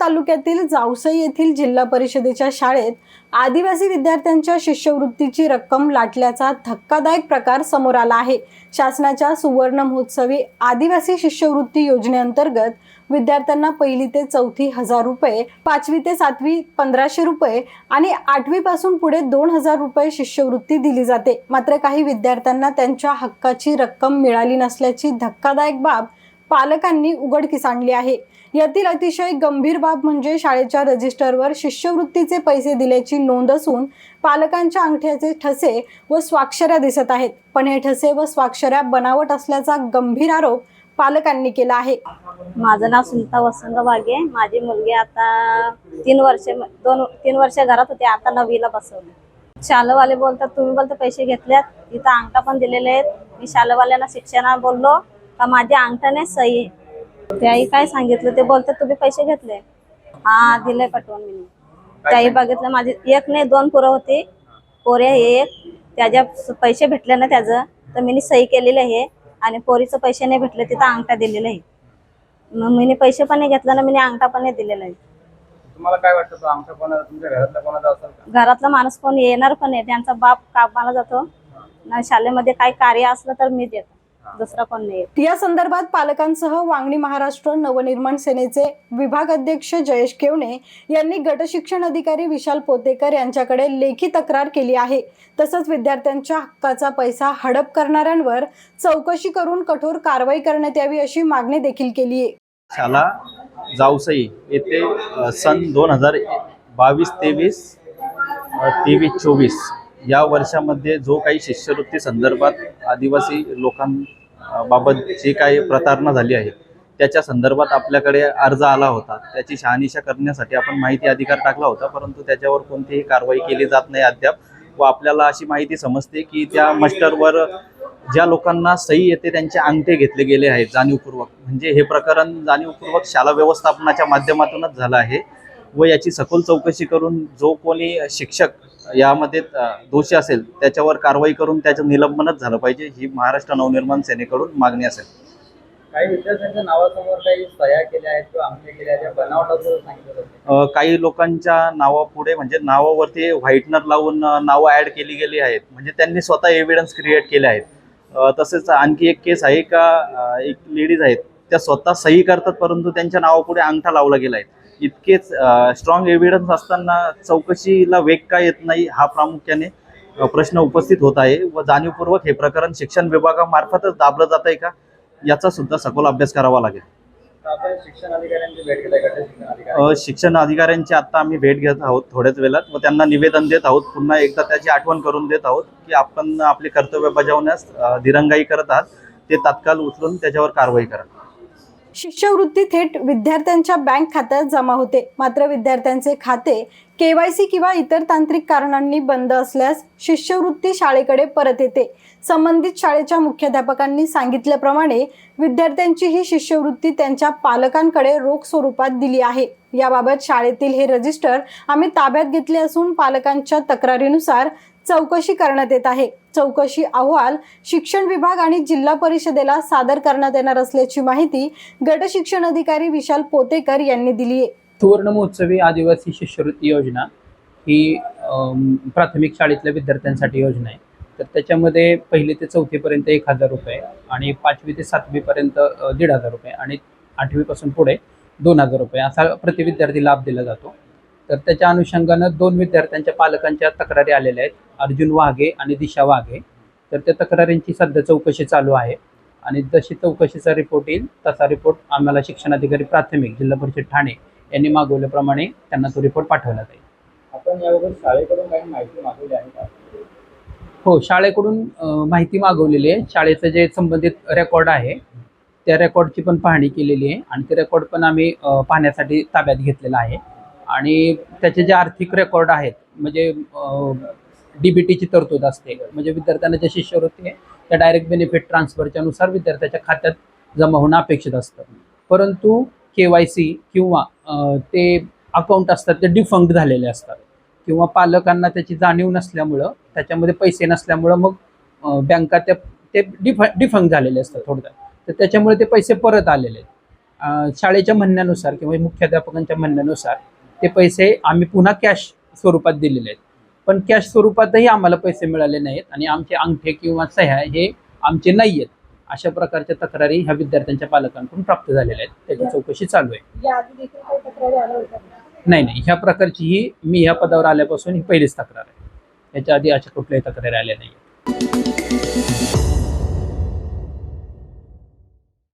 तालुक्यातील जावसई येथील जिल्हा परिषदेच्या शाळेत आदिवासी विद्यार्थ्यांच्या शिष्यवृत्तीची रक्कम लाटल्याचा धक्कादायक प्रकार समोर आला आहे. शासनाच्या सुवर्ण महोत्सवी आदिवासी शिष्यवृत्ती योजनेअंतर्गत विद्यार्थ्यांना पहिली ते चौथी हजार रुपये पाचवी ते सातवी पंधराशे रुपये आणि आठवी पासून पुढे दोन हजार रुपये शिष्यवृत्ती दिली जाते. मात्र काही विद्यार्थ्यांना त्यांच्या हक्काची रक्कम मिळाली नसल्याची धक्कादायक बाब पालकांनी उघडकीस आणली आहे. यातील अतिशय गंभीर बाब म्हणजे शाळेच्या रजिस्टरवर शिष्यवृत्तीचे पैसे दिल्याची नोंद असून पालकांच्या अंगठ्याचे ठसे व स्वाक्षऱ्या दिसत आहेत. पण हे ठसे व स्वाक्षऱ्या बनावट असल्याचा गंभीर आरोप पालकांनी केला आहे. माझं नाव सुनीता वसंत वाघे. माझी मुलगी आता तीन वर्ष दोन तीन वर्ष घरात होती. आता नववीला बसवली. शालवाले बोलतात तुम्ही बोलता पैसे घेतल्यात. तिथं अंगठा पण दिलेले आहेत. मी शालवाल्यांना शिक्षणा बोललो. का माझ्या अंगठाने सही? आहे. त्याही काय सांगितलं? ते बोलतात तुम्ही पैसे घेतले. हा दिले पटवून मी. त्याही बघितलं माझे एक नाही दोन पुरं होते. पोरे एक. त्याच्या पैसे भेटले ना त्याचं तर मी सही केलेली आहे आणि पोरीचं पैसे नाही भेटले तिथं अंगठा दिलेला आहे. मग मी पैसे पण नाही घेतला ना मी अंगठा पण नाही दिलेला आहे. तुम्हाला काय वाटतं घरातला माणूस कोण येणार पण आहे त्यांचा बाप कामाला जातो. ना शाळेमध्ये काही कार्य असलं तर मी देतो. दुसरा कोण नाही. या संदर्भात पालकांसह वांगणी महाराष्ट्र नवनिर्माण सेनेचे विभाग अध्यक्ष जयेश केवणे यांनी गट शिक्षण अधिकारी विशाल पोतेकर यांच्याकडे लेखी तक्रार केली आहे. तसंच विद्यार्थ्यांच्या हक्काचा पैसा हडप करणाऱ्यांवर चौकशी करून कठोर कारवाई करण्यात यावी अशी मागणी देखील केली आहे. शाला जावसई येथे सन दोन हजार बावीस तेवीस तेवीस चोवीस या वर्षामध्ये जो काही शिष्यवृत्ती संदर्भात आदिवासी लोकांबाबत जी काही प्रतारणा झाली आहे त्याच्या संदर्भात आपल्याकडे अर्ज आला होता. त्याची शहानिशा करण्यासाठी आपण माहिती अधिकार टाकला होता परंतु त्याच्यावर कोणतीही कारवाई केली जात नाही अद्याप. व आपल्याला अशी माहिती समजते की त्या मस्टरवर ज्या लोकांना सही येते त्यांचे अंगठे घेतले गेले आहेत जाणीवपूर्वक. म्हणजे हे प्रकरण जाणीवपूर्वक शाला व्यवस्थापनाच्या माध्यमातूनच झालं आहे. व याची सखोल चौकशी करून जो कोणी शिक्षक यामध्ये दोषी असेल त्याच्यावर कारवाई करून त्याचं निलंबनच झालं पाहिजे ही महाराष्ट्र नवनिर्माण सेनेकडून मागणी असेल. काही विद्यार्थ्यांच्या नावासमोर काही सह्या केल्या आहेत किंवा अंगठे केल्या आहेत त्या बनावटाचं सांगितलं जातं. अ, काही लोकांच्या नावापुढे म्हणजे नावावरती व्हाईटनर लावून नावं ॲड केली गेली आहेत. म्हणजे त्यांनी स्वतः एव्हिडन्स क्रिएट केले आहेत. तसेच आणखी एक केस आहे का एक लेडीज आहेत त्या स्वतः सही करतात परंतु त्यांच्या नावापुढे अंगठा लावला गेला आहे. इतकेच स्ट्रॉंग एव्हिडन्स असताना चौकशीला वेग का येत नाही हा प्रामुख्याने प्रश्न उपस्थित होत आहे व जाणीवपूर्वक हे प्रकरण शिक्षण विभागामार्फतच दाबलं जात आहे का याचा सुद्धा सखोल अभ्यास करावा लागेल. शिक्षण अधिकाऱ्यांची आता आम्ही भेट घेत आहोत थोड्याच वेळात व त्यांना निवेदन देत आहोत. पुन्हा एकदा त्याची आठवण करून देत आहोत की आपण आपले कर्तव्य बजावण्यास दिरंगाई करत आहात. ते तात्काळ उचलून त्याच्यावर कारवाई करा. शिष्यवृत्ती थेट विद्यार्थ्यांच्या बँक खात्यात जमा होते. मात्र विद्यार्थ्यांचे खाते केवायसी किंवा इतर तांत्रिक कारणांनी बंद असल्यास शिष्यवृत्ती शाळेकडे परत येते. संबंधित शाळेच्या मुख्याध्यापकांनी सांगितल्याप्रमाणे विद्यार्थ्यांची ही शिष्यवृत्ती त्यांच्या पालकांकडे रोख स्वरूपात दिली आहे. याबाबत शाळेतील हे रजिस्टर आम्ही ताब्यात घेतले असून पालकांच्या तक्रारीनुसार चौकशी करण्यात येत आहे. चौकशी अहवाल शिक्षण विभाग आणि जिल्हा परिषदेला सादर करण्यात येणार असल्याची माहिती गट शिक्षण अधिकारी विशाल पोतेकर यांनी दिली आहे. सुवर्ण महोत्सवी आदिवासी शिष्यवृत्ती योजना ही प्राथमिक शाळेतल्या विद्यार्थ्यांसाठी योजना आहे. तर त्याच्यामध्ये पहिली ते चौथीपर्यंत एक हजार रुपये आणि पाचवी ते सातवीपर्यंत दीड हजार रुपये आणि आठवीपासून पुढे दोन हजार रुपये असा प्रति विद्यार्थी लाभ दिला जातो. तर त्याच्या अनुषंगानं दोन विद्यार्थ्यांच्या पालकांच्या तक्रारी आलेल्या आहेत. अर्जुन वाघे आणि दिशा वाघे. तर त्या तक्रारींची सध्या चौकशी चालू आहे. आणि जशी चौकशीचा रिपोर्ट येईल तसा रिपोर्ट आम्हाला शिक्षणाधिकारी प्राथमिक जिल्हा परिषद ठाणे यांनी मागवल्याप्रमाणे त्यांना तो रिपोर्ट पाठवला जाईल आपण याबाबत शाळेकडून काही माहिती मागवली आहे का? हो शाळेकडून माहिती मागवलेली आहे. शाळेचं जे संबंधित रेकॉर्ड आहे त्या रेकॉर्डची पण पाहणी केलेली आहे. आणि ते रेकॉर्ड पण आम्ही पाहण्यासाठी ताब्यात घेतलेला आहे. आणि त्याचे जे आर्थिक रेकॉर्ड आहेत म्हणजे डी बी टीची तरतूद असते. म्हणजे विद्यार्थ्यांना जे शिष्यवृत्ती आहे त्या डायरेक्ट बेनिफिट ट्रान्सफरच्या नुसार विद्यार्थ्याच्या खात्यात जमा होणं अपेक्षित असतं. परंतु के वाय सी किंवा ते अकाउंट असतात ते डिफंक्ट झालेले असतात. किंवा पालकांना त्याची जाणीव नसल्यामुळं त्याच्यामध्ये पैसे नसल्यामुळं मग बँका त्या ते डिफ डिफंक झालेले असतात थोडक्यात. तर त्याच्यामुळे ते पैसे परत आलेले आहेत. शाळेच्या म्हणण्यानुसार किंवा मुख्याध्यापकांच्या म्हणण्यानुसार ते पैसे आम्ही पुन्हा कॅश स्वरूपात दिलेले आहेत. पण कॅश स्वरूपातही आम्हाला पैसे मिळाले नाहीत आणि आमचे अंगठे किंवा सह्या हे आमचे नाही आहेत अशा प्रकारच्या तक्रारी ह्या विद्यार्थ्यांच्या पालकांकडून प्राप्त झालेल्या आहेत. त्याची चौकशी चालू आहे. नाही नाही. ह्या प्रकारची ही मी ह्या पदावर आल्यापासून ही पहिलीच तक्रार आहे. याच्या आधी अशा कुठल्याही तक्रारी आल्या नाही